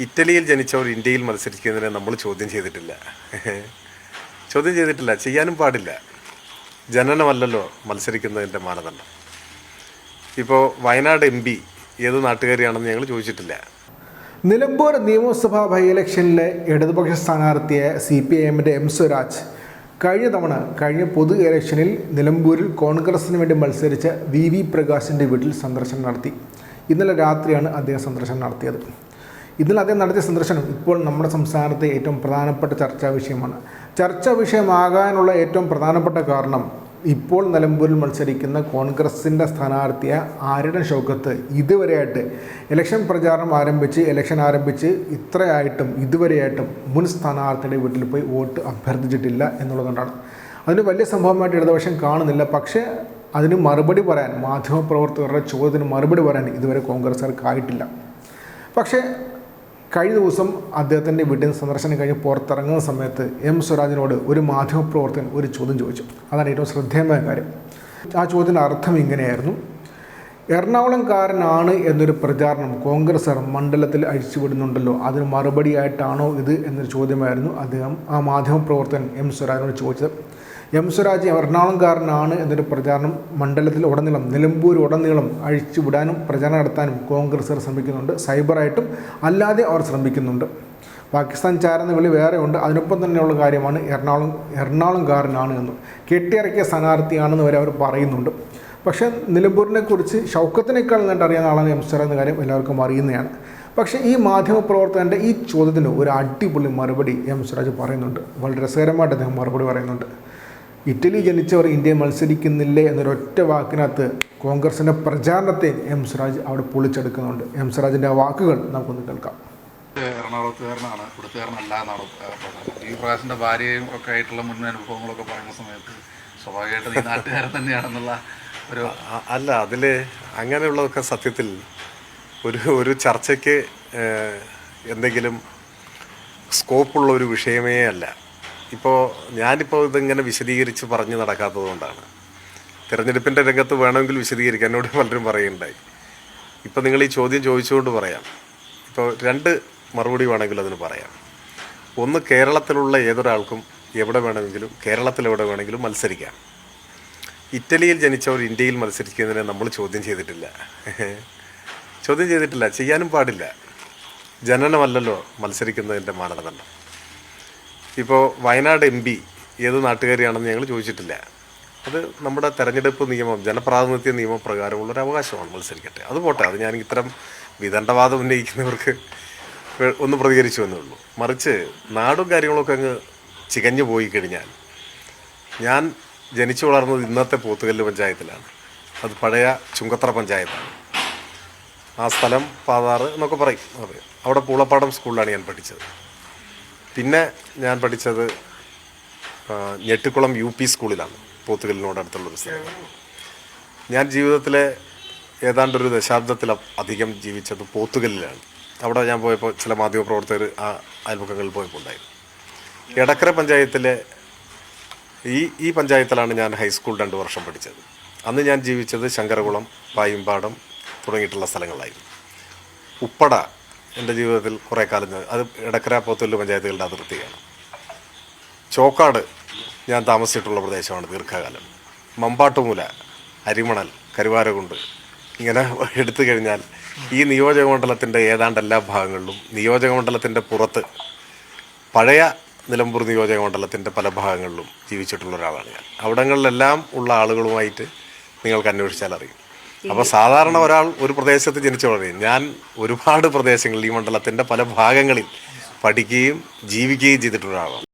ഇറ്റലിയിൽ ജനിച്ചവർ ഇന്ത്യയിൽ മത്സരിക്കുന്നതിനെ നമ്മൾ ചോദ്യം ചെയ്തിട്ടില്ല. ചോദ്യം ചെയ്തിട്ടില്ല. ചെയ്യാനും പാടില്ല. ജനനമല്ലല്ലോ മത്സരിക്കുന്നതിന്റെ മാനദണ്ഡം. ഇപ്പോൾ വയനാട് എം പി ഏത് നാട്ടുകാരിയാണെന്ന് ഞങ്ങൾ ചോദിച്ചിട്ടില്ല. നിലമ്പൂർ നിയമസഭാ ബൈ ഇലക്ഷനിലെ ഇടതുപക്ഷ സ്ഥാനാർത്ഥിയെ സി പി ഐ എമ്മിന്റെ എം സ്വരാജ് കഴിഞ്ഞ തവണ കഴിഞ്ഞ പൊതു ഇലക്ഷനിൽ നിലമ്പൂരിൽ കോൺഗ്രസിന് വേണ്ടി മത്സരിച്ച വി വി പ്രകാശിന്റെ വീട്ടിൽ സന്ദർശനം നടത്തി. ഇന്നലെ രാത്രിയാണ് അദ്ദേഹം സന്ദർശനം നടത്തിയത്. ഇന്നലെ അദ്ദേഹം നടത്തിയ സന്ദർശനം ഇപ്പോൾ നമ്മുടെ സംസ്ഥാനത്തെ ഏറ്റവും പ്രധാനപ്പെട്ട ചർച്ചാ വിഷയമാണ്. ചർച്ചാ വിഷയമാകാനുള്ള ഏറ്റവും പ്രധാനപ്പെട്ട കാരണം ഇപ്പോൾ നിലമ്പൂരിൽ മത്സരിക്കുന്ന കോൺഗ്രസിന്റെ സ്ഥാനാർത്ഥിയെ ആരുടെ ഷൗക്കത്ത് ഇതുവരെയായിട്ട് ഇലക്ഷൻ പ്രചാരണം ആരംഭിച്ച് ഇലക്ഷൻ ആരംഭിച്ച് ഇത്രയായിട്ടും ഇതുവരെയായിട്ടും മുൻ സ്ഥാനാർത്ഥിയുടെ വീട്ടിൽ പോയി വോട്ട് അഭ്യർത്ഥിച്ചിട്ടില്ല എന്നുള്ളതുകൊണ്ടാണ്. അതിന് വലിയ സംഭവമായിട്ട് ഇടതുപക്ഷം കാണുന്നില്ല. പക്ഷേ അതിന് മറുപടി പറയാൻ മാധ്യമപ്രവർത്തകരുടെ ചോദ്യത്തിന് മറുപടി പറയാൻ ഇതുവരെ കോൺഗ്രസ്സുകാർക്ക് ആയിട്ടില്ല. പക്ഷേ കഴിഞ്ഞ ദിവസം അദ്ദേഹത്തിന്റെ വീട്ടിൽ സന്ദർശനം കഴിഞ്ഞ് പുറത്തിറങ്ങുന്ന സമയത്ത് എം സ്വരാജിനോട് ഒരു മാധ്യമപ്രവർത്തകൻ ഒരു ചോദ്യം ചോദിച്ചു. അതാണ് ഏറ്റവും ശ്രദ്ധേയമായ കാര്യം. ആ ചോദ്യത്തിന്റെ അർത്ഥം ഇങ്ങനെയായിരുന്നു. എറണാകുളംകാരനാണ് എന്നൊരു പ്രചാരണം കോൺഗ്രസ് മണ്ഡലത്തിൽ അഴിച്ചുവിടുന്നുണ്ടല്ലോ. അതിന് മറുപടിയായിട്ടാണോ ഇത് എന്നൊരു ചോദ്യമായിരുന്നു അദ്ദേഹം. ആ മാധ്യമപ്രവർത്തകൻ എം സ്വരാജിനോട് ചോദിച്ചത് എം സ്വരാജ് എറണാകുളംകാരനാണ് എന്നൊരു പ്രചാരണം മണ്ഡലത്തിൽ ഉടനീളം നിലമ്പൂർ ഉടനീളം അഴിച്ചുവിടാനും പ്രചാരണം നടത്താനും കോൺഗ്രസ് ശ്രമിക്കുന്നുണ്ട്. സൈബറായിട്ടും അല്ലാതെ അവർ ശ്രമിക്കുന്നുണ്ട്. പാകിസ്ഥാൻ ചാരെന്ന വിളി വേറെ ഉണ്ട്. അതിനൊപ്പം തന്നെയുള്ള കാര്യമാണ് എറണാകുളം എറണാകുളംകാരനാണ് എന്നും. കെട്ടിയിറക്കിയ സ്ഥാനാർത്ഥിയാണെന്ന് വരെ അവർ പറയുന്നുണ്ട്. പക്ഷേ നിലമ്പൂരിനെക്കുറിച്ച് ഷൗക്കത്തിനേക്കാൾ നന്നായിട്ട് അറിയാവുന്ന ആളാണ് എം സ്വരാജ് എന്ന കാര്യം എല്ലാവർക്കും അറിയുന്നതാണ്. പക്ഷേ ഈ മാധ്യമപ്രവർത്തകന്റെ ഈ ചോദ്യത്തിന് ഒരു അടിപൊളി മറുപടി എം സ്വരാജ് പറയുന്നുണ്ട്. വളരെ രസകരമായിട്ട് അദ്ദേഹം മറുപടി പറയുന്നുണ്ട്. ഇറ്റലി ജനിച്ചവർ ഇന്ത്യയിൽ മത്സരിക്കുന്നില്ലേ എന്നൊരൊറ്റ വാക്കിനകത്ത് കോൺഗ്രസിന്റെ പ്രചാരണത്തെ എം സ്വരാജ് അവിടെ പൊളിച്ചെടുക്കുന്നുണ്ട്. എം സ്വരാജിന്റെ ആ വാക്കുകൾ നമുക്കൊന്ന് കേൾക്കാം. എറണാകുളത്തുകാരനാണ്. ഇവിടുത്തുകാരനല്ല എന്നാണ് ഈ പ്രകാശിന്റെ ഭാര്യയും ഒക്കെ ആയിട്ടുള്ള മുൻ അനുഭവങ്ങളൊക്കെ പറയുന്ന സമയത്ത് സ്വാഭാവികമായിട്ടും ഈ നാട്ടുകാരൻ തന്നെയാണെന്നുള്ള ഒരു അല്ല അതിൽ അങ്ങനെയുള്ളതൊക്കെ സത്യത്തിൽ ഒരു ഒരു ചർച്ചയ്ക്ക് എന്തെങ്കിലും സ്കോപ്പുള്ള ഒരു വിഷയമേ അല്ല. ഇപ്പോൾ ഞാനിപ്പോൾ ഇതിങ്ങനെ വിശദീകരിച്ച് പറഞ്ഞ് നടക്കാത്തത് കൊണ്ടാണ്. തിരഞ്ഞെടുപ്പിന്റെ രംഗത്ത് വേണമെങ്കിൽ വിശദീകരിക്കാൻ എന്നോട് പലരും പറയുന്നുണ്ടായി ഇപ്പം നിങ്ങൾ ഈ ചോദ്യം ചോദിച്ചുകൊണ്ട് പറയാം. ഇപ്പോൾ രണ്ട് മറുപടി വേണമെങ്കിൽ അതിന് പറയാം. ഒന്ന് കേരളത്തിലുള്ള ഏതൊരാൾക്കും എവിടെ വേണമെങ്കിലും കേരളത്തിൽ എവിടെ വേണമെങ്കിലും മത്സരിക്കാം. ഇറ്റലിയിൽ ജനിച്ചവർ ഇന്ത്യയിൽ മത്സരിക്കുന്നതിനെ നമ്മൾ ചോദ്യം ചെയ്തിട്ടില്ല. ചോദ്യം ചെയ്തിട്ടില്ല. ചെയ്യാനും പാടില്ല. ജനനമല്ലല്ലോ മത്സരിക്കുന്നതിന്റെ മാനദണ്ഡം. ഇപ്പോൾ വയനാട് എം പി ഏത് നാട്ടുകാരിയാണെന്ന് ഞങ്ങൾ ചോദിച്ചിട്ടില്ല. അത് നമ്മുടെ തെരഞ്ഞെടുപ്പ് നിയമം ജനപ്രാതിനിധ്യ നിയമപ്രകാരമുള്ള ഒരു അവകാശമാണ് മത്സരിക്കട്ടെ. അത് പോട്ടെ. അത് ഞാൻ ഇത്തരം വിദണ്ഡവാദം ഉന്നയിക്കുന്നവർക്ക് ഒന്ന് പ്രതികരിച്ചു എന്നേ ഉള്ളൂ. മറിച്ച് നാടും കാര്യങ്ങളൊക്കെ അങ്ങ് ചികഞ്ഞു പോയി കഴിഞ്ഞാൽ ഞാൻ ജനിച്ചു വളർന്നത് ഇന്നത്തെ പോത്തുകല്ല് പഞ്ചായത്തിലാണ്. അത് പഴയ ചുങ്കത്ര പഞ്ചായത്താണ്. ആ സ്ഥലം പാതാറ് എന്നൊക്കെ പറയും. അതെ അവിടെ പൂളപ്പാടം സ്കൂളിലാണ് ഞാൻ പഠിച്ചത്. പിന്നെ ഞാൻ പഠിച്ചത് ഞെട്ടിക്കുളം യു പി സ്കൂളിലാണ് പോത്തുകല്ലിനോട് അടുത്തുള്ളൊരു സ്ഥലം. ഞാൻ ജീവിതത്തിലെ ഏതാണ്ടൊരു ദശാബ്ദത്തിൽ അധികം ജീവിച്ചത് പോത്തുകല്ലിലാണ്. അവിടെ ഞാൻ പോയപ്പോൾ ചില മാധ്യമപ്രവർത്തകർ ആ അയൽപക്കങ്ങളിൽ പോയപ്പോൾ ഉണ്ടായിരുന്നു. എടക്കര പഞ്ചായത്തിലെ ഈ ഈ പഞ്ചായത്തിലാണ് ഞാൻ ഹൈസ്കൂൾ രണ്ട് വർഷം പഠിച്ചത്. അന്ന് ഞാൻ ജീവിച്ചത് ശങ്കരകുളം പായിമ്പാടം തുടങ്ങിയിട്ടുള്ള സ്ഥലങ്ങളായിരുന്നു ഉപ്പട എന്റെ ജീവിതത്തിൽ കുറേ കാലം അത് എടക്കര പോത്തുല്ല് പഞ്ചായത്തുകളുടെ അതിർത്തിയാണ്. ചോക്കാട് ഞാൻ താമസിച്ചിട്ടുള്ള പ്രദേശമാണ് ദീർഘകാലം. മമ്പാട്ടുമൂല അരിമണൽ കരുവാരകുണ്ട് ഇങ്ങനെ എടുത്തു കഴിഞ്ഞാൽ ഈ നിയോജകമണ്ഡലത്തിന്റെ ഏതാണ്ട് എല്ലാ ഭാഗങ്ങളിലും നിയോജകമണ്ഡലത്തിന്റെ പുറത്ത് പഴയ നിലമ്പൂർ നിയോജകമണ്ഡലത്തിന്റെ പല ഭാഗങ്ങളിലും ജീവിച്ചിട്ടുള്ള ഒരാളാണ് ഞാൻ. അവിടങ്ങളിലെല്ലാം ഉള്ള ആളുകളുമായിട്ട് നിങ്ങൾക്ക് അന്വേഷിച്ചാൽ അറിയും. അപ്പോൾ സാധാരണ ഒരാൾ ഒരു പ്രദേശത്ത് ജനിച്ചു വളരും ഞാൻ ഒരുപാട് പ്രദേശങ്ങളിൽ ഈ മണ്ഡലത്തിന്റെ പല ഭാഗങ്ങളിൽ പഠിക്കുകയും ജീവിക്കുകയും ചെയ്തിട്ടുള്ള ഒരാളാണ്.